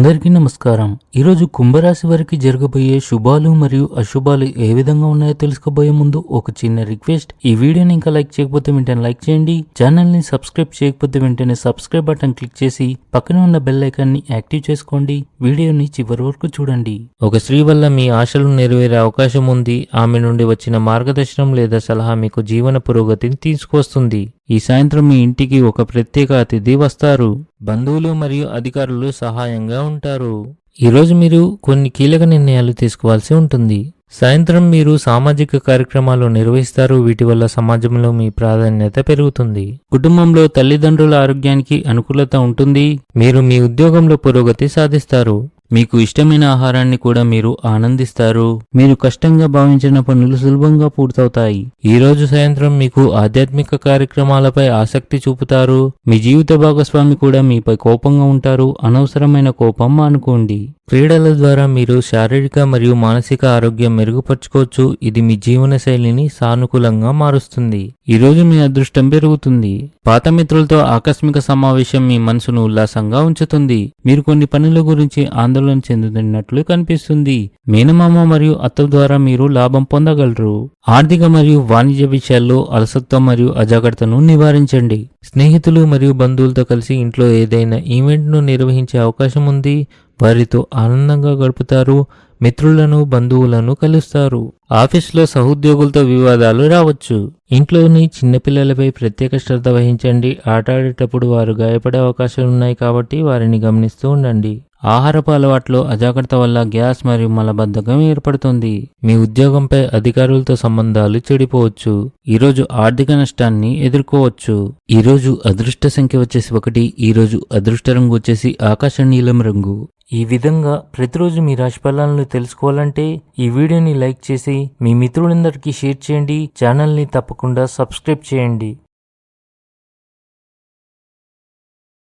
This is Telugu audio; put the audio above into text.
అందరికీ నమస్కారం. ఈరోజు కుంభరాశి వారికి జరగబోయే శుభాలు మరియు అశుభాలు ఏ విధంగా ఉన్నాయో తెలుసుకోబోయే ముందు ఒక చిన్న రిక్వెస్ట్. ఈ వీడియోని ఇంకా లైక్ చేయకపోతే వెంటనే లైక్ చేయండి. ఛానల్ని సబ్స్క్రైబ్ చేయకపోతే వెంటనే సబ్స్క్రైబ్ బటన్ క్లిక్ చేసి పక్కన ఉన్న బెల్ని యాక్టివ్ చేసుకోండి. వీడియోని చివరి వరకు చూడండి. ఒక స్త్రీ వల్ల మీ ఆశలు నెరవేరే అవకాశం ఉంది. ఆమె నుండి వచ్చిన మార్గదర్శనం లేదా సలహా మీకు జీవన పురోగతిని తీసుకొస్తుంది. ఈ సాయంత్రం మీ ఇంటికి ఒక ప్రత్యేక అతిథి వస్తారు. బంధువులు మరియు అధికారులు సహాయంగా ఉంటారు. ఈరోజు మీరు కొన్ని కీలక నిర్ణయాలు తీసుకోవాల్సి ఉంటుంది. సాయంత్రం మీరు సామాజిక కార్యక్రమాలు నిర్వహిస్తారు. వీటి వల్ల సమాజంలో మీ ప్రాధాన్యత పెరుగుతుంది. కుటుంబంలో తల్లిదండ్రుల ఆరోగ్యానికి అనుకూలత ఉంటుంది. మీరు మీ ఉద్యోగంలో పురోగతి సాధిస్తారు. మీకు ఇష్టమైన ఆహారాన్ని కూడా మీరు ఆనందిస్తారు. మీరు కష్టంగా భావించిన పనులు సులభంగా పూర్తవుతాయి. ఈ రోజు సాయంత్రం మీకు ఆధ్యాత్మిక కార్యక్రమాలపై ఆసక్తి చూపుతారు. మీ జీవిత భాగస్వామి కూడా మీపై కోపంగా ఉంటారు. అనవసరమైన కోపం మానుకోండి. క్రీడల ద్వారా మీరు శారీరక మరియు మానసిక ఆరోగ్యం మెరుగుపరచుకోవచ్చు. ఇది మీ జీవన శైలిని సానుకూలంగా మారుస్తుంది. ఈ రోజు మీ అదృష్టం పెరుగుతుంది. పాత మిత్రులతో ఆకస్మిక సమావేశం మీ మనసును ఉల్లాసంగా ఉంచుతుంది. మీరు కొన్ని పనుల గురించి ఆందోళన చెందుతున్నట్లు కనిపిస్తుంది. మేనమామ మరియు అత్త ద్వారా మీరు లాభం పొందగలరు. ఆర్థిక మరియు వాణిజ్య విషయాల్లో అలసత్వం మరియు అజాగ్రత్తను నివారించండి. స్నేహితులు మరియు బంధువులతో కలిసి ఇంట్లో ఏదైనా ఈవెంట్ను నిర్వహించే అవకాశం ఉంది. వారితో ఆనందంగా గడుపుతారు మిత్రులను బంధువులను కలుస్తారు. ఆఫీస్లో సహోద్యోగులతో వివాదాలు రావచ్చు. ఇంట్లోని చిన్నపిల్లలపై ప్రత్యేక శ్రద్ధ వహించండి. ఆట ఆడేటప్పుడు వారు గాయపడే అవకాశాలు ఉన్నాయి కాబట్టి వారిని గమనిస్తూ ఉండండి. ఆహారపు అలవాట్లో అజాగ్రత్త వల్ల గ్యాస్ మరియు మలబద్ధకం ఏర్పడుతుంది. మీ ఉద్యోగంపై అధికారులతో సంబంధాలు చెడిపోవచ్చు. ఈరోజు ఆర్థిక నష్టాన్ని ఎదుర్కోవచ్చు. ఈరోజు అదృష్ట సంఖ్య వచ్చేసి ఒకటి ఈరోజు అదృష్ట రంగు వచ్చేసి ఆకాశ నీలం రంగు. ఈ విధంగా ప్రతిరోజు మీ రాశి ఫలాలను తెలుసుకోవాలంటే ఈ వీడియోని లైక్ చేసి మీ మిత్రులందరికీ షేర్ చేయండి. ఛానల్ని తప్పకుండా సబ్స్క్రైబ్ చేయండి.